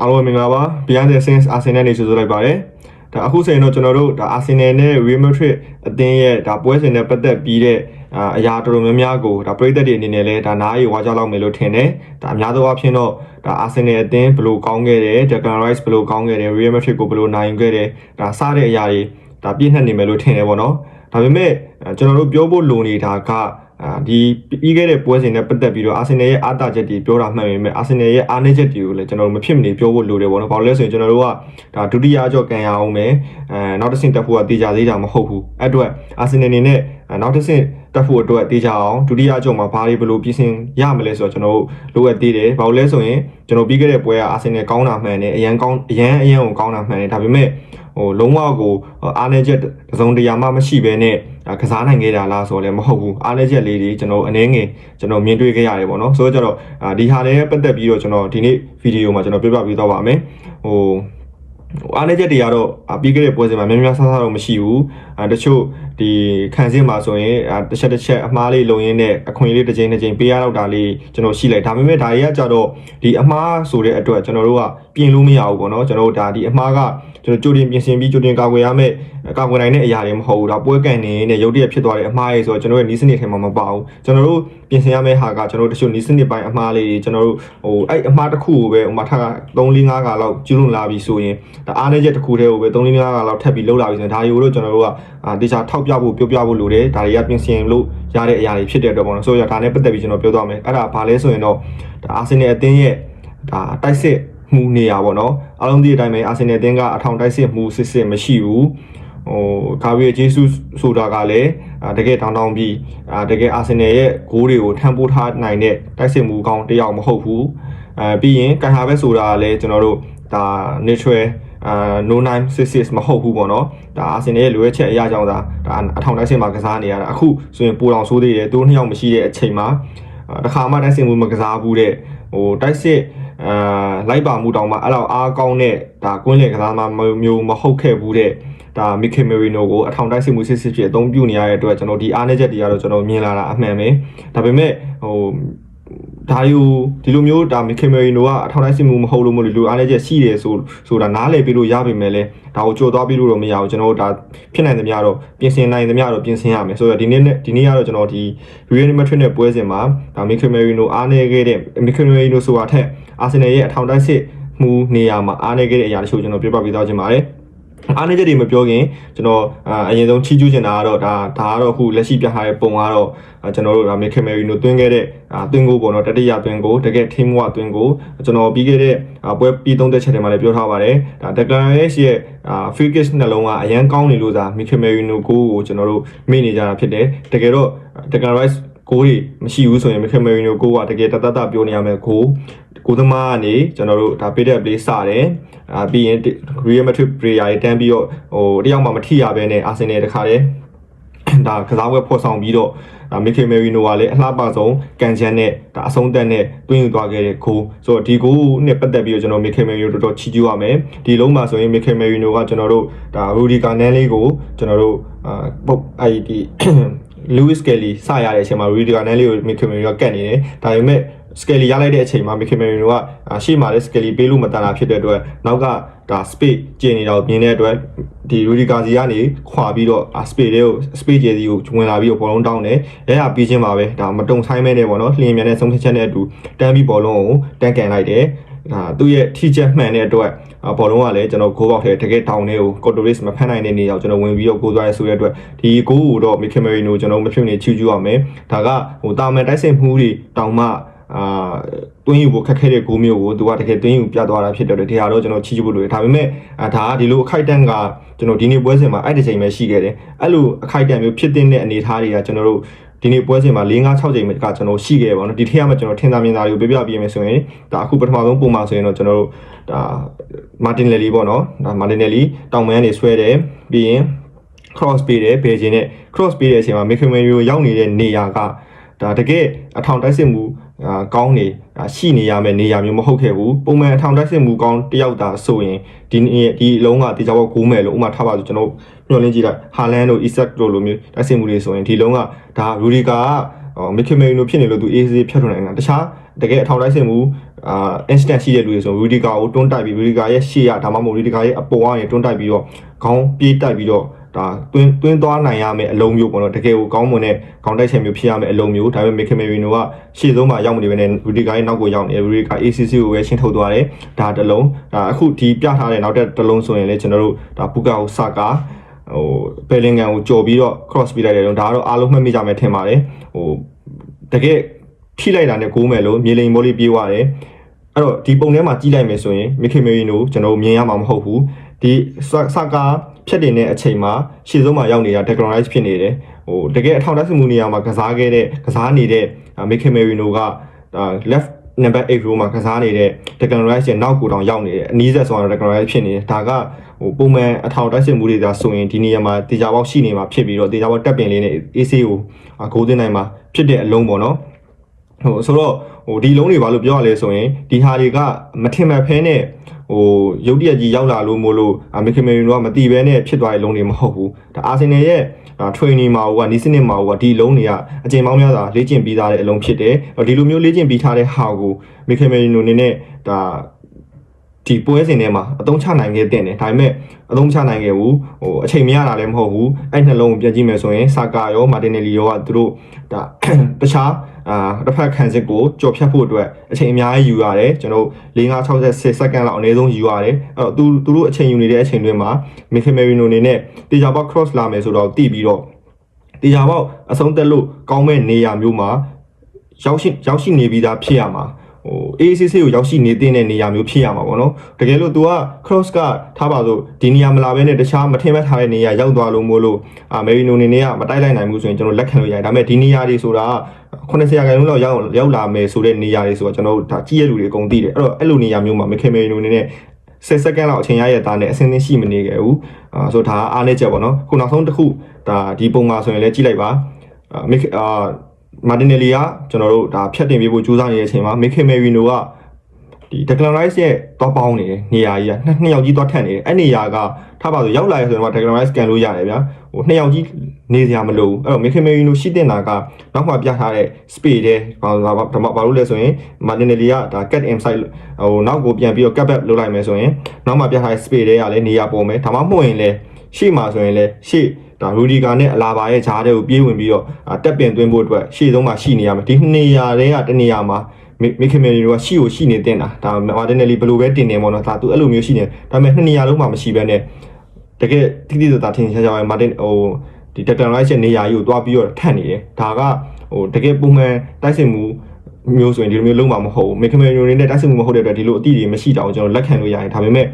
အားလုံးပဲမင်္ဂလာပါ Beyond the Scenes Arsenal နေဆိုဆိုလိုက်ပါတယ်ဒါအခုဆိုရင်တော့ကျွန်တော်တို့ဒါ Arsenal နဲ့ Real Madrid အသင်းရဲ့ဒါပွဲစဉ်နဲ့ပတ်သက်ပြီးတဲ့အအရာတော်တော်များများကိုဒါပရိသတ်တွေအနေနဲ့လည်းဒါနားရီဝါကြလောက်မယ်လို့ထင်တယ်ဒါအများသောအားဖြင့်တော့ဒါ Arsenal အသင်းဘယ်လိုကောင်းခဲ့တယ် Declan Rice ဘယ်လိုကောင်းခဲ့တယ် Real Madrid ကိုဘယ်လိုနိုင်ခဲ့တယ်ဒါစားတဲ့အရာတွေဒါပြည့်နှက်နေမယ်လို့ထင်တယ်ပေါ့နော်ဒါပေမဲ့အဲကျွန်တော်တို့ပြောဖို့လိုနေတာက အာဒီပြီးခဲ့တဲ့ပွဲစဉ်နဲ့ပတ်သက်ပြီးတော့အာဆင်နယ်ရဲ့အားတာချက်တွေပြောတာမှန်ပေမဲ့အာဆင်နယ်ရဲ့အားနည်းချက်တွေကိုလည်းကျွန်တော်တို့မဖြစ်မနေပြောဖို့လိုတယ်ပေါ့နော်။ဘာလို့လဲဆိုရင်ကျွန်တော်တို့ကဒါဒုတိယကြော့ကန်ရအောင်မယ်။အဲနောက်တစ်ဆင့်တက်ဖို့ကတေချာသေးတာမဟုတ်ဘူး။အဲ့အတွက်အာဆင်နယ်အနေနဲ့အဲနောက်တစ်ဆင့်တက်ဖို့အတွက်တေချာအောင်ဒုတိယကြော့မှာဘာတွေဘယ်လိုပြင်ဆင်ရမလဲဆိုတော့ကျွန်တော်တို့လိုအပ်သေးတယ်။ဘာလို့လဲဆိုရင်ကျွန်တော်ပြီးခဲ့တဲ့ပွဲကအာဆင်နယ်ကောင်းတာမှန်တယ်အရန်ကောင်းအရန်အရန်ကိုကောင်းတာမှန်တယ်ဒါပေမဲ့ ဟိုလုံးဝကိုအားနည်းချက်တစ်စုံတရာမှမရှိဘဲနဲ့ဒါကစားနိုင်ခဲ့တာလားဆိုတော့လည်းမဟုတ်ဘူးအားနည်းချက်လေးတွေကျွန်တော်အနေငယ်ကျွန်တော်မြင်တွေ့ခဲ့ရတယ်ပေါ့နော်ဆိုတော့ကျတော့အာဒီဟာလည်းပတ်သက်ပြီးတော့ကျွန်တော်ဒီနေ့ဗီဒီယိုမှာကျွန်တော်ပြောပြပေးတော့ပါမယ်ဟို အားနည်းချက်တွေကတော့အာပြီးခဲ့တဲ့ပွဲစဉ်မှာများများဆဆတော့မရှိဘူးအာတချို့ဒီခံစင်းမှာဆိုရင်အာတစ်ချက်တစ်ချက်အမှားလေးလုံရင်းနဲ့အခွင့်အရေးတစ်ချိန်တစ်ချိန်ပေးရတော့တာလေးကျွန်တော်ရှိလိုက်ဒါပေမဲ့ဒါတွေကကြတော့ဒီအမှားဆိုတဲ့အတွက်ကျွန်တော်တို့ကပြင်လို့မရဘူးပေါ့နော်ကျွန်တော်တို့ဒါဒီအမှားကကျွန်တော်ကြိုတင်ပြင်ဆင်ပြီးကြိုတင်ကာကွယ်ရမယ့်ကာကွယ်နိုင်တဲ့အရာတွေမဟုတ်ဘူးဒါပွဲကန်နေနဲ့ရုပ်တရက်ဖြစ်သွားတဲ့အမှားတွေဆိုတော့ကျွန်တော်ရဲ့နီးစနစ်ထဲမှာမပါဘူးကျွန်တော်တို့ပြင်ဆင်ရမယ့်ဟာကကျွန်တော်တို့တချို့နီးစနစ်ပိုင်းအမှားလေးတွေကျွန်တော်တို့ဟိုအဲ့အမှားတစ်ခုကိုပဲဟိုမှာထား3 4 5ခါလောက်ကျူးလွန်လာပြီဆိုရင်ဒါအားနည်းချက်တစ်ခုတည်းကိုပဲ3 4 5ခါလောက်ထပ်ပြီးလှုပ်လာပြီဆိုရင်ဒါတွေကိုတော့ကျွန်တော်တို့ကအာတေချာထောက်ပြဖို့ပြောပြဖို့လိုတယ်ဒါတွေကပြင်ဆင်လို့ရတဲ့အရာတွေဖြစ်တဲ့အတွက်ပေါ့နော်ဆိုတော့ဒါနဲ့ပတ်သက်ပြီးကျွန်တော်ပြောသွားမယ်အဲ့ဒါဘာလဲဆိုရင်တော့ဒါအာဆင်နယ်အသင်းရဲ့ဒါတိုက်စစ်မှုနေရပါတော့အားလုံးဒီအတိုင်းပဲအာဆင်နယ်အသင်းကအထောင်တိုက်စစ်မှုစစ်စစ်မရှိဘူးဟိုဂါဘရီယေဂျေဆုဆိုတာကလည်းအာတကယ်တောင်းတောင်းပြီးအာတကယ်အာဆင်နယ်ရဲ့ဂိုးတွေကိုထမ်းပိုးထားနိုင်တဲ့တိုက်စစ်မှုကောင်းတစ်ယောက်မဟုတ်ဘူးအဲပြီးရင်ကန်ဟာဘက်ဆိုတာကလည်းကျွန်တော်တို့ဒါ neutral အာ no 966မဟုတ်ဘူးပေါ့နော်ဒါအာဆင်နယ်ရဲ့လိုအပ်ချက်အရာကြောင့်ဒါဒါအထောင်တိုက်စစ်မှာကစားနေရတာအခုဆိုရင်ပိုတောင်ဆိုးသေးတယ်သူတို့နှစ်ယောက်မရှိတဲ့အချိန်မှာတခါမှတိုက်စစ်မှုမကစားဘူးတဲ့ဟိုတိုက်စစ်အာလိုက်ပါမှုတောင်မှအဲ့လောက်အားကောင်းတဲ့ဒါကွင်းလေကစားမမျိုးမဟုတ်ခဲ့ဘူးတဲ့ဒါမီကေမရီနိုကိုအထောင်တိုက်စစ်မှုစစ်စစ်ဖြစ်အသုံးပြုနေရတဲ့အတွက်ကျွန်တော်ဒီအားနည်းချက်တွေကတော့ကျွန်တော်မြင်လာတာအမှန်ပဲဒါပေမဲ့ဟို ဒါယူဒီလိုမျိုးဒါမီကေမရီနိုကအထောင်တိုက်စစ်မှုမဟုတ်လို့မလို့လူအားနည်းချက်ရှိတယ်ဆိုဆိုတာနားလည်ပြီးလို့ရပါမယ်လဲဒါကိုကြိုသွားပြီးလို့တော့မရဘူးကျွန်တော်တို့ဒါဖြစ်နိုင်သမျှတော့ပြင်ဆင်နိုင်သမျှတော့ပြင်ဆင်ရမယ်ဆိုတော့ဒီနေ့နဲ့ဒီနေ့ကတော့ကျွန်တော်ဒီ Real Madrid နဲ့ပွဲစဉ်မှာဒါမီကေမရီနိုအားနည်းခဲ့တဲ့မီကေမရီနိုဆိုတာထက်အာဆင်နယ်ရဲ့အထောင်တိုက်စစ်မှုနေရာမှာအားနည်းခဲ့တဲ့အရာတချို့ကျွန်တော်ပြောပြပေးသွားခြင်းပါတယ် အားနည်းချက်တွေမပြောခင်ကျွန်တော်အရင်ဆုံးချီးကျူးချင်တာကတော့ဒါဒါကတော့အခုလက်ရှိပြထားတဲ့ပုံကတော့ကျွန်တော်တို့ဒါမီကေမရီနိုတွင်းခဲ့တဲ့တွင်းကိုပေါ့နော်တတိယတွင်းကိုတကယ် team ဝတွင်းကိုကျွန်တော်ပြီးခဲ့တဲ့ပွဲပြီးသုံးသက်ချက်တွေမှာလည်းပြောထားပါတယ်ဒါ Declan Rice ရဲ့ free kick နှလုံးကအရန်ကောင်းနေလို့သာမီကေမရီနိုကိုကိုကျွန်တော်တို့မေ့နေကြတာဖြစ်တယ်တကယ်တော့ Declan Rice ကိုတွေမရှိဘူးဆိုရင်မခင်မရီနိုကိုကတကယ်တတတပြောနေရမယ်ကိုကိုသမားကနေကျွန်တော်တို့ဒါပေးတဲ့ play စတယ်အာပြီးရင် Real Madrid player တွေတန်းပြီးတော့ဟိုတယောက်မှမထိရဘဲနဲ့ Arsenal တခါတည်းဒါကစားပွဲဖော်ဆောင်ပြီးတော့ဒါမီကေမရီနိုကလည်းအလှပဆုံးကန်ချန်နဲ့ဒါအဆုံးသက်နဲ့တွင်းယူသွားခဲ့တဲ့ဂိုးဆိုတော့ဒီဂိုးနဲ့ပတ်သက်ပြီးတော့ကျွန်တော်မီကေမရီနိုတော်တော်ချီးကျူးရမယ်ဒီလုံးမှာဆိုရင်မီကေမရီနိုကကျွန်တော်တို့ဒါရူဒီကာနန်လေးကိုကျွန်တော်တို့အာပုတ်အဲ့ဒီ Lewis Kelly စရတဲ့အချိန်မှာ Rudiger နဲ့လေးကို Mikel ကကတ်နေတယ်ဒါပေမဲ့ Skelly ရလိုက်တဲ့အချိန်မှာ Mikel Merino ကရှေ့မှာလည်း Skelly ပေးလို့မတန်တာဖြစ်တဲ့အတွက်နောက်ကဒါ space ကျင်နေတာကိုမြင်တဲ့အတွက်ဒီ Rudiger စီကနေခွာပြီးတော့ space တွေကို space ကျယ်စီကိုဝင်လာပြီးတော့ဘောလုံးတောင်းတယ်ရရပြီးချင်းပါပဲဒါမတုံဆိုင်မဲနဲ့ပေါ့နော်လျင်မြန်တဲ့ဆုံးဖြတ်ချက်နဲ့အတူတန်းပြီးဘောလုံးကိုတန်းကန်လိုက်တယ် ဒါသူ့ရဲ့ထိချက်မှန်တဲ့အတွက်ဘောလုံးကလည်းကျွန်တော်ဂိုးပေါက်ထဲတကယ်တောင်းနေကိုကိုတိုရစ်မဖမ်းနိုင်တဲ့နေရာကိုကျွန်တော်ဝင်ပြီးတော့ဂိုးသွားရဆိုတဲ့အတွက်ဒီဂိုးကိုတော့မီခင်မရီနိုကျွန်တော်မဖြစ်နေချူချူရမယ်ဒါကဟိုတာမန်တိုက်စစ်မှုတွေတောင်းမှအာတွင်းယူဖို့ခက်ခဲတဲ့ဂိုးမျိုးကိုသူကတကယ်တွင်းယူပြသွားတာဖြစ်တယ်ဒီဟာတော့ကျွန်တော်ချီးကျူးဖို့လိုတယ်ဒါပေမဲ့ဒါကဒီလိုအခိုက်အတန့်ကကျွန်တော်ဒီနေ့ပွဲစဉ်မှာအဲ့ဒီချိန်ပဲရှိခဲ့တယ်အဲ့လိုအခိုက်အတန့်မျိုးဖြစ်တဲ့အနေအထားတွေကကျွန်တော်တို့ ဒီနေ့ပွဲစဉ်မှာ4 5 6ချိန်ကကျွန်တော်ရှိခဲ့ပါတော့ဒီထက်မှကျွန်တော်ထင်သာမြင်သာတွေကိုပြပြပြမယ်ဆိုရင်ဒါအခုပထမဆုံးပုံမှာဆိုရင်တော့ကျွန်တော်တို့ဒါမာတင်နယ်လီပေါ့နော်ဒါမာတင်နယ်လီတောင်မန်းနေဆွဲတယ်ပြီးရင် cross ပေးတယ်ဘယ်ချင်းနဲ့ cross ပေးတဲ့အချိန်မှာမီခမန်ရီကိုရောက်နေတဲ့နေရာကဒါတကယ်အထောင်တိုက်စစ်မှုအာ ကောင်းနေရှိနေရမယ့်နေရာမျိုးမဟုတ်ခဲ့ဘူးပုံမှန်အထောင်တိုက်စစ်မှုကောင်းတယောက်သာဆိုရင်ဒီဒီအလုံးကတေချာဘောဂိုးမယ်လို့ဥမာထားပါဆိုကျွန်တော်ညှော်လင်းကြည့်လိုက်ဟာလန်တို့အီဆက်တို့လိုမျိုးတိုက်စစ်မှုတွေဆိုရင်ဒီလုံးကဒါရူဒီကာကမီကမေနိုဖြစ်နေလို့သူ AC ဖြတ်ထွန်းနိုင်တာတခြားတကယ်အထောက်လိုက်စင်မှုအာ instant ရှိတဲ့လူတွေဆိုရူဒီကာကိုတွန်းတိုက်ပြီးရူဒီကာရဲ့ရှေ့ရဒါမှမဟုတ်ရူဒီကာရဲ့အပေါ်ကနေတွန်းတိုက်ပြီးတော့ခေါင်းပြေးတိုက်ပြီးတော့ ဒါတွင်းတွင်းသွားနိုင်ရမယ့်အလုံးမျိုးပေါ့နော်တကယ်ကိုကောင်းမွန်တဲ့ခေါင်းတိုက်ချက်မျိုးဖြစ်ရမယ့်အလုံးမျိုးဒါပေမဲ့မီကမေနိုကရှေ့ဆုံးမှာရောက်မနေဘဲနဲ့ရူဒီကာရဲ့နောက်ကိုရောက်နေတယ်ရူဒီကာ ACC ကိုပဲရှင်းထုတ်သွားတယ်ဒါတစ်လုံးဒါအခုဒီပြထားတဲ့နောက်တဲ့တစ်လုံးဆိုရင်လည်းကျွန်တော်တို့ဒါပူကာကိုစကာဟိုဘယ်လင်ဂန်ကိုကြော်ပြီးတော့ cross ပြလိုက်တယ်တော့ဒါကတော့အားလုံးမှတ်မိကြမယ်ထင်ပါတယ်ဟိုတကယ်ထိလိုက်တာနဲ့ကိုးမယ်လို့မြေလိန်ဘောလေးပြေးသွားတယ်အဲ့တော့ဒီပုံထဲမှာကြီးလိုက်မယ်ဆိုရင်မီခေမေရီနိုကျွန်တော်မြင်ရမှာမဟုတ်ဘူး ဒီစကာဖြတ်တင်တဲ့အချိန်မှာရှေ့ဆုံးမှာရောက်နေတာ decolonize ဖြစ်နေတယ်ဟိုတကယ်အထောက်တက်စမှုနေရာမှာကစားခဲ့တဲ့ကစားနေတဲ့မီခေမေရီနိုကဒါ left number 8 row မှာကစားနေတဲ့ decolonize ရဲ့နောက်ကိုတောင်ရောက်နေတယ်အနည်းဆက်ဆုံးတော့ decolonize ဖြစ်နေတယ်ဒါကဟိုပုံမှန်အထောက်တက်စမှုတွေဒါဆိုရင်ဒီနေရာမှာတေချာပေါက်ရှိနေမှာဖြစ်ပြီးတော့တေချာပေါက်တက်ပင်လေးနဲ့ AC ကိုဂိုးသွင်းနိုင်မှာဖြစ်တဲ့အလုံးပေါ့နော်ဟိုဆိုတော့ဟိုဒီလုံးတွေဘာလို့ပြောရလဲဆိုရင်ဒီဟာတွေကမထင်မှတ်ဖဲနဲ့ ဟိုရုပ်တရက်ကြီးရောက်လာလို့မို့လို့အမေခမေရီတို့ကမတိဘဲနဲ့ဖြစ်သွားတဲ့လုံးတွေမဟုတ်ဘူးဒါအာဆင်နယ်ရဲ့ training မှာဟိုကနီးစနစ်မှာဟိုကဒီလုံးတွေကအချိန်ပေါင်းများစွာလေ့ကျင့်ပြီးသားတဲ့အလုံးဖြစ်တယ်ဒီလိုမျိုးလေ့ကျင့်ပြီးထားတဲ့ဟာကိုမေခမေရီနိုနေနဲ့ဒါဒီပွဲစဉ်ထဲမှာအသုံးချနိုင်ခဲ့တဲ့တယ်ဒါပေမဲ့အသုံးချနိုင်ခဲ့ဘူးဟိုအချိန်မရတာလည်းမဟုတ်ဘူးအဲ့နှလုံးကိုပြန်ကြည့်မယ်ဆိုရင်ဆာကာရောမာတင်နယ်လီရောကသူတို့ဒါတခြား အာတစ်ဖက်ခံစစ်ကိုကြော်ဖြတ်ဖို့အတွက်အချိန်အများကြီးယူရတယ်ကျွန်တော်၄5 60စက္ကန့်လောက်အနည်းဆုံးယူရတယ်အဲ့တော့သူသူတို့အချိန်ယူနေတဲ့အချိန်တွေမှာမီခမေရီနိုအနေနဲ့တေချာပေါက် cross လာမယ်ဆိုတော့တည်ပြီးတော့တေချာပေါက်အဆုံးသက်လို့ကောင်းမဲ့နေရာမျိုးမှာရောက်ရှိရောက်ရှိနေပြီးသားဖြစ်ရမှာ ဟို ACC ကိုရောက်ရှိနေတဲ့နေရာမျိုးဖြစ်ရမှာပေါ့နော်တကယ်လို့ तू က cross ကထားပါဆိုဒီနေရာမလာဘဲနဲ့တခြားမထင်မှတ်ထားတဲ့နေရာရောက်သွားလို့မို့လို့အာမေရီနိုနေနဲ့ကမတိုက်လိုက်နိုင်ဘူးဆိုရင်ကျွန်တော်လက်ခံလို့ရတယ်ဒါပေမဲ့ဒီနေရာတွေဆိုတာ90ရာခိုင်နှုန်းလောက်ရောက်ရောက်လာမယ်ဆိုတဲ့နေရာတွေဆိုတော့ကျွန်တော်တို့ဒါကြည့်ရလူတွေအကုန်သိတယ်အဲ့တော့အဲ့လိုနေရာမျိုးမှာမခင်မေရီနိုနေနဲ့10စက္ကန့်လောက်အချိန်ရရတာနဲ့အစင်းသင်းရှိမနေခဲ့ဘူးအာဆိုဒါအားနေချက်ပေါ့နော်ခုနောက်ဆုံးတစ်ခုဒါဒီပုံမှာဆိုရင်လည်းကြည့်လိုက်ပါအာ မစ်အာမာတင်နယ်လီကကျွန်တော်တို့ဒါဖြတ်တင်ပေးဖို့ကြိုးစားနေတဲ့အချိန်မှာမစ်ခင်မေရီနိုကဒီ Declan Rice ရဲ့တော့ပေါင်းနေတယ်နေရာကြီးကနှစ်နှစ်ယောက်ကြီးတော့ထက်နေတယ်အဲ့နေရာကထားပါဆိုရောက်လာရဆိုရင်တော့ Declan Rice ကန်လို့ရတယ်ဗျာဟိုနှစ်ယောက်ကြီးနေစရာမလိုဘူးအဲ့တော့ Mikel Merino ရှိတင်တာကနောက်မှပြထားတဲ့ space တဲ့ဘာဘာဘာလို့လဲဆိုရင် Martinelli ကဒါ cut inside ဟိုနောက်ကိုပြန်ပြီးတော့ cut back လုပ်လိုက်မယ်ဆိုရင်နောက်မှပြထားတဲ့ space တွေကလည်းနေရာပေါ်မယ်ဒါမှမဟုတ်ရင်လည်းရှေ့မှာဆိုရင်လည်းရှေ့ ဒါရူဒီကာနဲ့အလာဘာရဲ့ဂျားတဲ့ကိုပြေးဝင်ပြီးတော့တက်ပင်သွင်းဖို့အတွက်ရှေ့ဆုံးမှာရှိနေရမယ်ဒီနေရာတွေကတနေရာမှာမိခင်မယ်တွေကရှိကိုရှိနေတင်တာဒါမာတင်နယ်လီဘယ်လိုပဲတင်နေပေါ့နော်ဒါသူအဲ့လိုမျိုးရှိနေဒါပေမဲ့နှစ်နေရာလုံးမှာမရှိဘဲနဲ့တကယ်တိတိကျကျထင်ရှားရှားပဲမာတင်ဟိုဒီတက်တန်လိုက်ရဲ့နေရာကြီးကိုတွားပြီးတော့ထပ်နေတယ်ဒါကဟိုတကယ်ပုံမှန်တိုက်စစ်မှုမျိုးဆိုရင်ဒီလိုမျိုးလုံးမှာမဟုတ်ဘူးမိခင်မယ်တွေနဲ့တိုက်စစ်မှုမဟုတ်တဲ့အတွက်ဒီလိုအတိတွေမရှိတောင်ကျွန်တော်လက်ခံလို့ရတယ်ဒါပေမဲ့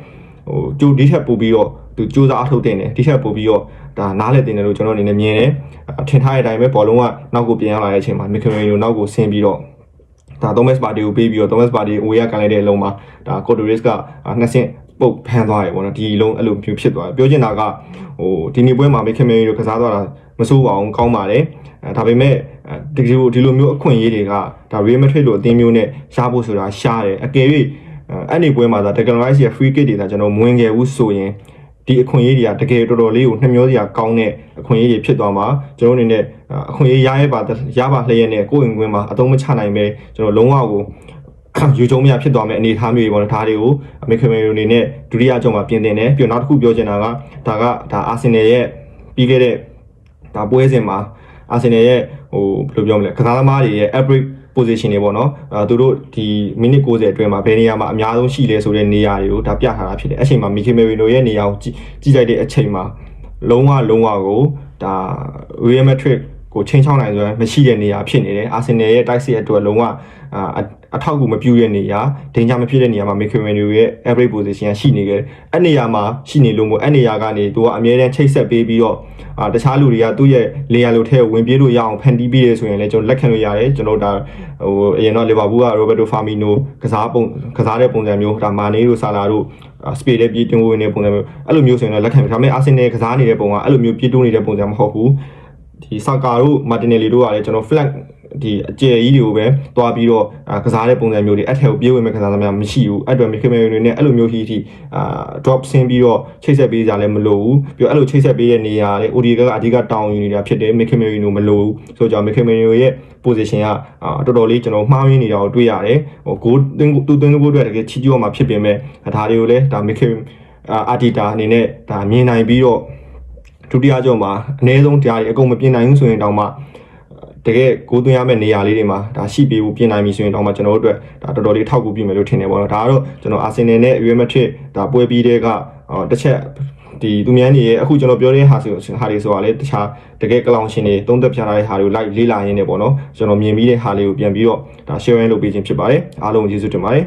ဟိုကြိုဒီထက်ပို့ပြီးတော့ သူစူးစမ်းအထုတ်တင်တယ်ဒီထက်ပို့ပြီးတော့ဒါနားလည်တင်တယ်လို့ကျွန်တော်အနေနဲ့မြင်တယ်ထင်ထားတဲ့အတိုင်းပဲဘောလုံးကနောက်ကိုပြန်ရောက်လာတဲ့အချိန်မှာမိခင်မယ်တွေနောက်ကိုဆင်းပြီးတော့ဒါသောမတ်ပါတီကိုပေးပြီးတော့သောမတ်ပါတီအိုရကန်လိုက်တဲ့အလုံးမှာဒါကိုတိုရစ်ကနှစ်ဆင့်ပုတ်ဖမ်းသွားရပေါ့နော်ဒီလုံးအဲ့လိုမျိုးဖြစ်သွားတယ်ပြောချင်တာကဟိုဒီနေ့ပွဲမှာမိခင်မေတို့ကစားသွားတာမစိုးပါအောင်ကောင်းပါတယ်အဲဒါပေမဲ့ဒီလိုဒီလိုမျိုးအခွင့်အရေးတွေကဒါ Real Madrid လိုအသင်းမျိုးနဲ့ရဖို့ဆိုတာရှားတယ်အကယ်၍အဲ့ဒီပွဲမှာဒါ Declan Rice ရဲ့ free kick တွေဒါကျွန်တော်မဝင်ခဲ့ဘူးဆိုရင် ဒီအခွင့်အရေးတွေကတကယ်တော်တော်လေးကိုနှမျောစရာကောင်းတဲ့အခွင့်အရေးတွေဖြစ်သွားမှာကျွန်တော်အနေနဲ့အခွင့်အရေးရရဲပါရပါလျက်နဲ့ကိုယ့်အိမ်ကွင်းမှာအသုံးမချနိုင်ပဲကျွန်တော်လုံးဝကိုယူကျုံမရဖြစ်သွားမယ့်အနေအထားမျိုးတွေပေါ့နော်ဒါတွေကိုအမေခမေရိုအနေနဲ့ဒုတိယအကြုံမှာပြင်တင်တယ်ပြီးတော့နောက်တစ်ခုပြောချင်တာကဒါကဒါအာဆင်နယ်ရဲ့ပြီးခဲ့တဲ့ဒါပွဲစဉ်မှာအာဆင်နယ်ရဲ့ဟိုဘယ်လိုပြောမလဲကစားသမားတွေရဲ့ average position တွေပေါ့နော်အဲသူတို့ဒီမိနစ်90အတွင်းမှာဘယ်နေရာမှာအများဆုံးရှိလဲဆိုတဲ့နေရာတွေကိုဒါပြထားတာဖြစ်တယ်အဲ့ချိန်မှာမီကီမေရီနိုရဲ့နေရာကိုကြည့်လိုက်တဲ့အချိန်မှာလုံးဝလုံးဝကိုဒါ Real Madrid ကိုချင်းချောင်းနိုင်ဆိုရင်မရှိတဲ့နေရာဖြစ်နေတယ်အာဆင်နယ်ရဲ့တိုက်စစ်အတွက်လုံးဝအထောက်အကူမပြုတဲ့နေရာဒင်ဂျာမဖြစ်တဲ့နေရာမှာမီကီမေရီနိုရဲ့ average position ရှိနေခဲ့တယ်အဲ့နေရာမှာရှိနေလို့မို့အဲ့နေရာကနေသူကအမြဲတမ်းချိတ်ဆက်ပေးပြီးတော့အာတခြားလူတွေကသူ့ရဲ့လေယာလိုထဲကိုဝင်ပြေးလို့ရအောင်ဖန်တီးပေးရဆိုရင်လည်းကျွန်တော်လက်ခံလို့ရတယ်ကျွန်တော်ဒါဟိုအရင်တော့လီဗာပူးကရိုဘတ်တိုဖာမီနိုကစားပုံကစားတဲ့ပုံစံမျိုးဒါမာနေတို့ဆာလာတို့စပေတဲ့ပြေးတွင်းဝင်နေတဲ့ပုံစံမျိုးအဲ့လိုမျိုးဆိုရင်လည်းလက်ခံပြီဒါပေမဲ့အာဆင်နယ်ကစားနေတဲ့ပုံကအဲ့လိုမျိုးပြေးတွင်းနေတဲ့ပုံစံမဟုတ်ဘူး ဒီဆာကာတို့မာတင်နယ်လီတို့ကလည်းကျွန်တော် flag ဒီအကျယ်ကြီးတွေကိုပဲတွားပြီးတော့အာကစားတဲ့ပုံစံမျိုးတွေအထက်ကိုပြေးဝင်မဲ့ကစားသမားမရှိဘူးအဲ့တော့မိခင်မေတွေနဲ့အဲ့လိုမျိုးထိထိအာ drop ဆင်းပြီးတော့ချိတ်ဆက်ပေးကြလည်းမလိုဘူးပြီးတော့အဲ့လိုချိတ်ဆက်ပေးတဲ့နေရာလေ OD ကအဓိကတောင်းယူနေတာဖြစ်တယ်မိခင်မေတွေမလိုဘူးဆိုတော့မိခင်မေတွေရဲ့ position ကအာတော်တော်လေးကျွန်တော်မှားရင်းနေတာကိုတွေ့ရတယ်ဟို goal သူသွင်းဖို့အတွက်တကယ်ချီးကျူးရမှာဖြစ်ပေမဲ့ဒါတွေကိုလည်းဒါမိခင်အာဒီတာအနေနဲ့ဒါမြင်နိုင်ပြီးတော့ ဒုတိယကြောမှာအနည်းဆုံးတရားတွေအကုန်မပြင်နိုင်ဘူးဆိုရင်တောင်မှတကယ်ကိုသွင်းရမယ့်နေရာလေးတွေမှာဒါရှိပေးဖို့ပြင်နိုင်ပြီဆိုရင်တော့မှကျွန်တော်တို့အတွက်ဒါတော်တော်လေးထောက်ကူပြုမယ်လို့ထင်တယ်ပေါ့နော်ဒါကတော့ကျွန်တော်အာဆင်နယ်နဲ့ Real Madrid ဒါပွဲပြီးတဲ့ကအော်တစ်ချက်ဒီသူများနေရဲ့အခုကျွန်တော်ပြောတဲ့ဟာဆိုဟာတွေဆိုတာလေတခြားတကယ်ကလောင်ရှင်တွေသုံးသက်ပြထားတဲ့ဟာတွေကိုလိုက်လေးလာရင်းနေပေါ့နော်ကျွန်တော်မြင်ပြီးတဲ့ဟာလေးကိုပြန်ပြီးတော့ဒါ share လုပ်ပေးခြင်းဖြစ်ပါတယ်အားလုံးကျေးဇူးတင်ပါတယ်